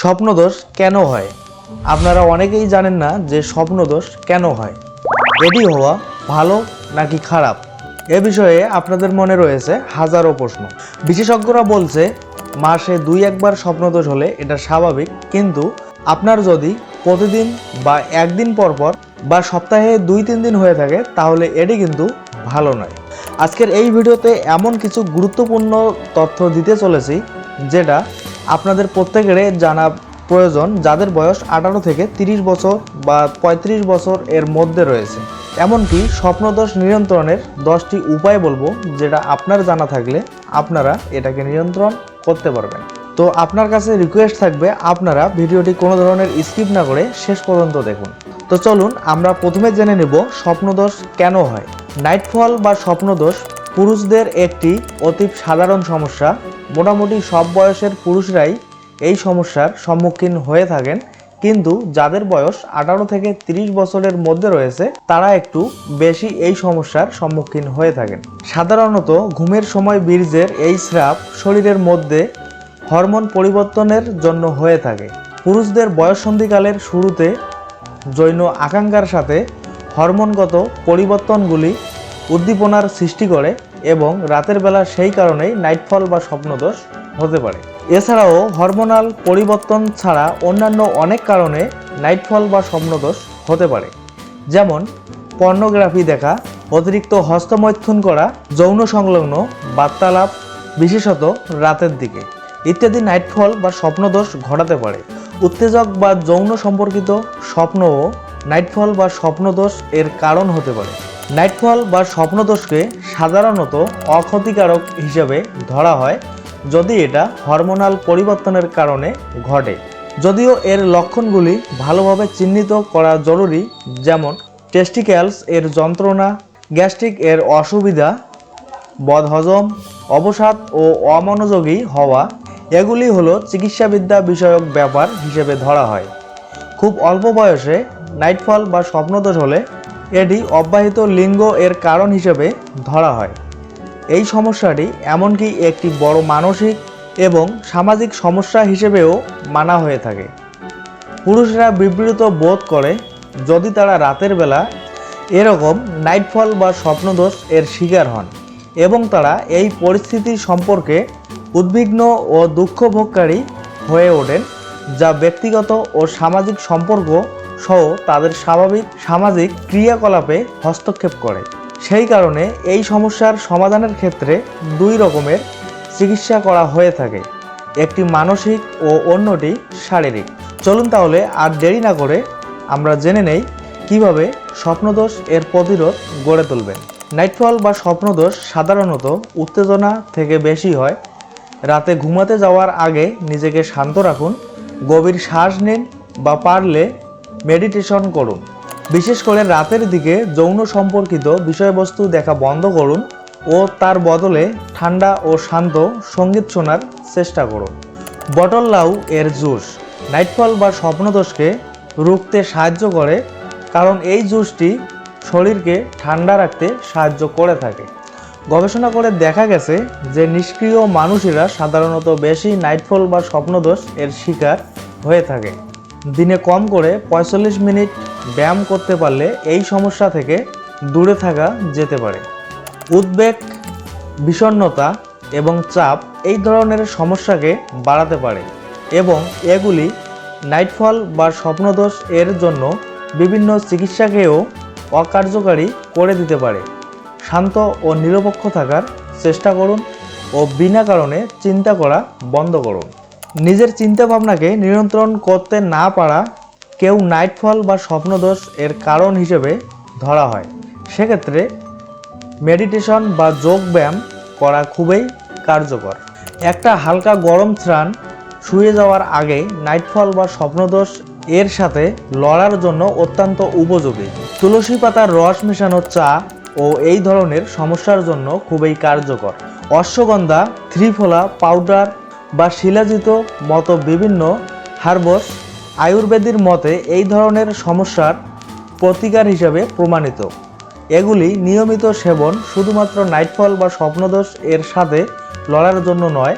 স্বপ্নদোষ কেন হয়? আপনারা অনেকেই জানেন না যে স্বপ্নদোষ কেন হয়। এটি হওয়া ভালো নাকি খারাপ? এ বিষয়ে আপনাদের মনে রয়েছে হাজারো প্রশ্ন। বিশেষজ্ঞরা বলছে, মাসে দুই একবার স্বপ্নদোষ হলে এটা স্বাভাবিক, কিন্তু আপনার যদি প্রতিদিন বা একদিন পর পর বা সপ্তাহে দুই তিন দিন হয়ে থাকে, তাহলে এটি কিন্তু ভালো নয়। আজকের এই ভিডিওতে এমন কিছু গুরুত্বপূর্ণ তথ্য দিতে চলেছি, যেটা আপনাদের প্রত্যেকের জানা প্রয়োজন যাদের বয়স আঠারো থেকে তিরিশ বছর বা পঁয়ত্রিশ বছর এর মধ্যে রয়েছে। এমনকি স্বপ্নদোষ নিয়ন্ত্রণের দশটি উপায় বলব যেটা আপনার জানা থাকলে আপনারা এটাকে নিয়ন্ত্রণ করতে পারবেন। তো আপনার কাছে রিকোয়েস্ট থাকবে আপনারা ভিডিওটি কোনো ধরনের স্কিপ না করে শেষ পর্যন্ত দেখুন। তো চলুন আমরা প্রথমে জেনে নেব স্বপ্নদোষ কেন হয়। নাইটফল বা স্বপ্নদোষ পুরুষদের একটি অতি সাধারণ সমস্যা। মোটামুটি সব বয়সের পুরুষরাই এই সমস্যার সম্মুখীন হয়ে থাকেন। কিন্তু যাদের বয়স আঠারো থেকে তিরিশ বছরের মধ্যে রয়েছে, তারা একটু বেশি এই সমস্যার সম্মুখীন হয়ে থাকেন। সাধারণত ঘুমের সময় বীর্যের এই স্রাব শরীরের মধ্যে হরমোন পরিবর্তনের জন্য হয়ে থাকে। পুরুষদের বয়ঃসন্ধিকালের শুরুতে জৈন আকাঙ্ক্ষার সাথে হরমোনগত পরিবর্তনগুলি উদ্দীপনার সৃষ্টি করে। এবং রাতের বেলা সেই কারণেই নাইটফল বা স্বপ্নদোষ হতে পারে। এছাড়াও হরমোনাল পরিবর্তন ছাড়া অন্যান্য অনেক কারণে নাইটফল বা স্বপ্নদোষ হতে পারে। যেমন, পর্নোগ্রাফি দেখা, অতিরিক্ত হস্তমৈথুন করা, যৌন সংলগ্ন, বার্তালাপ, বিশেষত রাতের দিকে ইত্যাদি নাইটফল বা স্বপ্নদোষ ঘটাতে পারে। উত্তেজক বা যৌন সম্পর্কিত স্বপ্নও নাইটফল বা স্বপ্নদোষ এর কারণ হতে পারে। নাইটফল বা স্বপ্নদোষকে সাধারণত অক্ষতিকারক হিসেবে ধরা হয়, যদি এটা হরমোনাল পরিবর্তনের কারণে ঘটে। যদিও এর লক্ষণগুলি ভালোভাবে চিহ্নিত করা জরুরি, যেমন টেস্টিক্যালস এর যন্ত্রণা, গ্যাস্ট্রিক এর অসুবিধা, বদহজম, অবসাদ ও অমনোযোগী হওয়া, এগুলি হলো চিকিৎসাবিদ্যা বিষয়ক ব্যাপার হিসেবে ধরা হয়। খুব অল্প বয়সে নাইটফল বা স্বপ্নদোষ হলে এটি অব্যাহত লিঙ্গ এর কারণ হিসেবে ধরা হয়। এই সমস্যাটি এমনকি একটি বড় মানসিক এবং সামাজিক সমস্যা হিসেবেও মানা হয়ে থাকে। পুরুষরা বিবৃত বোধ করে, যদি তারা রাতের বেলা এরকম নাইটফল বা স্বপ্নদোষ এর শিকার হন এবং তারা এই পরিস্থিতি সম্পর্কে উদ্বিগ্ন ও দুঃখভোগকারী হয়ে ওঠেন, যা ব্যক্তিগত ও সামাজিক সম্পর্ক সহ তাদের স্বাভাবিক সামাজিক ক্রিয়াকলাপে হস্তক্ষেপ করে। সেই কারণে এই সমস্যার সমাধানের ক্ষেত্রে দুই রকমের চিকিৎসা করা হয়ে থাকে, একটি মানসিক ও অন্যটি শারীরিক। চলুন তাহলে আর দেরি না করে আমরা জেনে নেই কীভাবে স্বপ্নদোষ এর প্রতিরোধ গড়ে তুলবেন। নাইটফল বা স্বপ্নদোষ সাধারণত উত্তেজনা থেকে বেশি হয়। রাতে ঘুমাতে যাওয়ার আগে নিজেকে শান্ত রাখুন, গভীর শ্বাস নিন বা পারলে মেডিটেশন করুন। বিশেষ করে রাতের দিকে যৌন সম্পর্কিত বিষয়বস্তু দেখা বন্ধ করুন ও তার বদলে ঠান্ডা ও শান্ত সংগীত শোনার চেষ্টা করুন। বটল লাউ এর জুস, নাইটফল বা স্বপ্নদোষকে রুখতে সাহায্য করে, কারণ এই জুসটি শরীরকে ঠান্ডা রাখতে সাহায্য করে থাকে। গবেষণা করে দেখা গেছে যে নিষ্ক্রিয় মানুষেরা সাধারণত বেশি নাইটফল বা স্বপ্নদোষ এর শিকার হয়ে থাকে। দিনে কম করে পঁয়তাল্লিশ মিনিট ব্যায়াম করতে পারলে এই সমস্যা থেকে দূরে থাকা যেতে পারে। উদ্বেগ, বিষণ্ণতা এবং চাপ এই ধরনের সমস্যাকে বাড়াতে পারে এবং এগুলি নাইটফল বা স্বপ্নদোষ এর জন্য বিভিন্ন চিকিৎসাকেও অকার্যকারী করে দিতে পারে। শান্ত ও নিরপেক্ষ থাকার চেষ্টা করুন ও বিনা কারণে চিন্তা করা বন্ধ করুন। নিজের চিন্তা ভাবনাকে নিয়ন্ত্রণ করতে না পারা কেউ নাইটফল বা স্বপ্নদোষ এর কারণ হিসেবে ধরা হয়। সেক্ষেত্রে মেডিটেশন বা যোগ ব্যায়াম করা খুবই কার্যকর। একটা হালকা গরম স্নান শুয়ে যাওয়ার আগে নাইটফল বা স্বপ্নদোষ এর সাথে লড়ার জন্য অত্যন্ত উপযোগী। তুলসী পাতার রস মেশানো চা ও এই ধরনের সমস্যার জন্য খুবই কার্যকর। অশ্বগন্ধা থ্রিফলা পাউডার বা শিলাজিত মতো বিভিন্ন হার্বস আয়ুর্বেদের মতে এই ধরনের সমস্যার প্রতিকার হিসাবে প্রমাণিত। এগুলি নিয়মিত সেবন শুধুমাত্র নাইটফল বা স্বপ্নদোষ এর সাথে লড়ার জন্য নয়,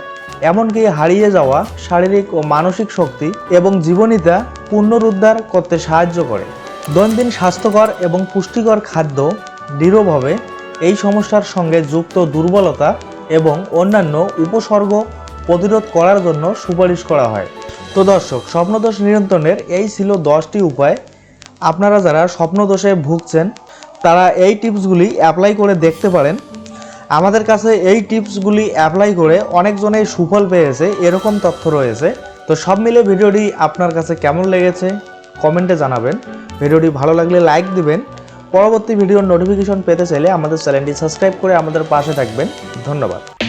এমনকি হারিয়ে যাওয়া শারীরিক ও মানসিক শক্তি এবং জীবনীতা পুনরুদ্ধার করতে সাহায্য করে। দৈনন্দিন স্বাস্থ্যকর এবং পুষ্টিকর খাদ্য দৃঢ়ভাবে এই সমস্যার সঙ্গে যুক্ত দুর্বলতা এবং অন্যান্য উপসর্গ প্রতিরোধ করার জন্য সুপারিশ করা হয়। তো দর্শক, স্বপ্নদোষ নিয়ন্ত্রণের এই ছিল দশটি উপায়। আপনারা যারা স্বপ্নদোষে ভুগছেন, তারা এই টিপসগুলি অ্যাপ্লাই করে দেখতে পারেন। আমাদের কাছে এই টিপসগুলি অ্যাপ্লাই করে অনেকজনেই সুফল পেয়েছে, এরকম তথ্য রয়েছে। তো সব মিলে ভিডিওটি আপনার কাছে কেমন লেগেছে, কমেন্টে জানাবেন। ভিডিওটি ভালো লাগলে লাইক দিবেন। পরবর্তী ভিডিওর নোটিফিকেশন পেতে চাইলে আমাদের চ্যানেলটি সাবস্ক্রাইব করে আমাদের পাশে থাকবেন। ধন্যবাদ।